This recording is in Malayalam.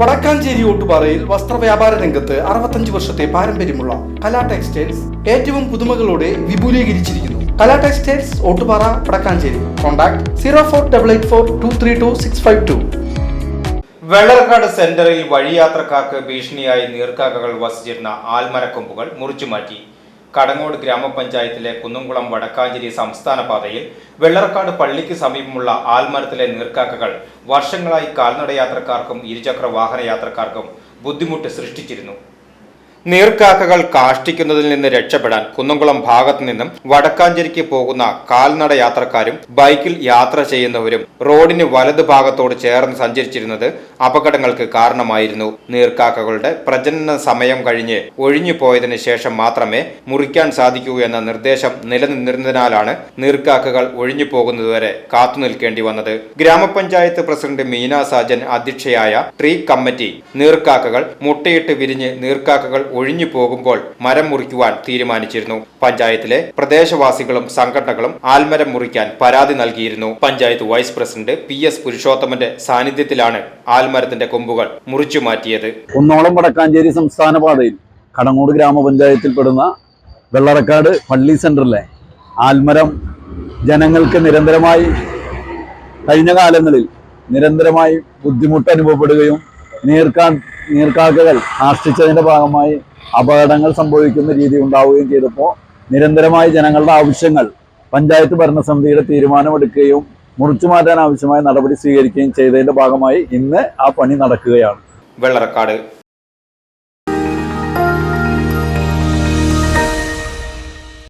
വടക്കാഞ്ചേരി ഓട്ടുപാറയിൽ വസ്ത്രവ്യാപാര രംഗത്ത് അറുപത്തഞ്ച് വർഷത്തെ പാരമ്പര്യമുള്ള കലാ ടെക്സ്റ്റൈൽസ് ഏറ്റവും പുതുമകളോടെ വിപുലീകരിച്ചിരിക്കുന്നു. Kala textiles Ottupara Vadakkanchery. Contact zero four double eight four two three two six five two. Vellarkad സെന്ററിൽ വഴിയാത്രക്കാർക്ക് ഭീഷണിയായി നീർക്കാക്കകൾ വസിച്ചിരുന്ന ആൽമരക്കൊമ്പുകൾ മുറിച്ചുമാറ്റി. കടങ്ങോട് ഗ്രാമപഞ്ചായത്തിലെ കുന്നുംകുളം വടക്കാഞ്ചേരി സംസ്ഥാന പാതയിൽ വെള്ളർക്കാട് പള്ളിക്ക് സമീപമുള്ള ആൽമരത്തിലെ നീർക്കാക്കകൾ വർഷങ്ങളായി കാൽനടയാത്രക്കാർക്കും ഇരുചക്ര വാഹന യാത്രക്കാർക്കും ബുദ്ധിമുട്ട് സൃഷ്ടിച്ചിരുന്നു. നീർക്കാക്കകൾ കാഷ്ടിക്കുന്നതിൽ നിന്ന് രക്ഷപ്പെടാൻ കുന്നംകുളം ഭാഗത്തു നിന്നും വടക്കാഞ്ചേരിക്ക് പോകുന്ന കാൽനട യാത്രക്കാരും ബൈക്കിൽ യാത്ര ചെയ്യുന്നവരും റോഡിന് വലത് ഭാഗത്തോട് ചേർന്ന് സഞ്ചരിച്ചിരുന്നത് അപകടങ്ങൾക്ക് കാരണമായിരുന്നു. നീർക്കാക്കകളുടെ പ്രജനന സമയം കഴിഞ്ഞ് ഒഴിഞ്ഞു പോയതിനു ശേഷം മാത്രമേ മുറിക്കാൻ സാധിക്കൂ എന്ന നിർദ്ദേശം നിലനിന്നിരുന്നതിനാലാണ് നീർക്കാക്കകൾ ഒഴിഞ്ഞു പോകുന്നതുവരെ കാത്തുനിൽക്കേണ്ടി വന്നത്. ഗ്രാമപഞ്ചായത്ത് പ്രസിഡന്റ് മീന സാജൻ അധ്യക്ഷയായ ട്രീ കമ്മിറ്റി നീർക്കാക്കകൾ മുട്ടയിട്ട് വിരിഞ്ഞ് നീർക്കാക്കകൾ ഒഴിഞ്ഞു പോകുമ്പോൾ മരം മുറിക്കുവാൻ തീരുമാനിച്ചിരുന്നു. പഞ്ചായത്തിലെ പ്രദേശവാസികളും സംഘടനകളും ആൽമരം മുറിക്കാൻ പരാതി നൽകിയിരുന്നു. Panchayat vice president P S പുരുഷോത്തമന്റെ സാന്നിധ്യത്തിലാണ് ആൽമരത്തിന്റെ കൊമ്പുകൾ മുറിച്ചു മാറ്റിയത്. ഒന്നോളം വടക്കാഞ്ചേരി സംസ്ഥാന പാതയിൽ കടങ്ങോട് ഗ്രാമപഞ്ചായത്തിൽപ്പെടുന്ന വെള്ളറക്കാട് പള്ളി സെന്ററിലെ ആൽമരം ജനങ്ങൾക്ക് നിരന്തരമായി കഴിഞ്ഞ കാലങ്ങളിൽ നിരന്തരമായി ബുദ്ധിമുട്ട് അനുഭവപ്പെടുകയും നീർക്കാ നീർക്കാക്കകൾ ആഷ്ടിച്ചതിന്റെ ഭാഗമായി അപകടങ്ങൾ സംഭവിക്കുന്ന രീതി ഉണ്ടാവുകയും ചെയ്തപ്പോൾ നിരന്തരമായി ജനങ്ങളുടെ ആവശ്യങ്ങൾ പഞ്ചായത്ത് ഭരണസമിതിയുടെ തീരുമാനമെടുക്കുകയും മുറിച്ചു മാറ്റാൻ ആവശ്യമായ നടപടി സ്വീകരിക്കുകയും ചെയ്തതിന്റെ ഭാഗമായി ഇന്ന് ആ പണി നടക്കുകയാണ്. വെള്ളറക്കാട്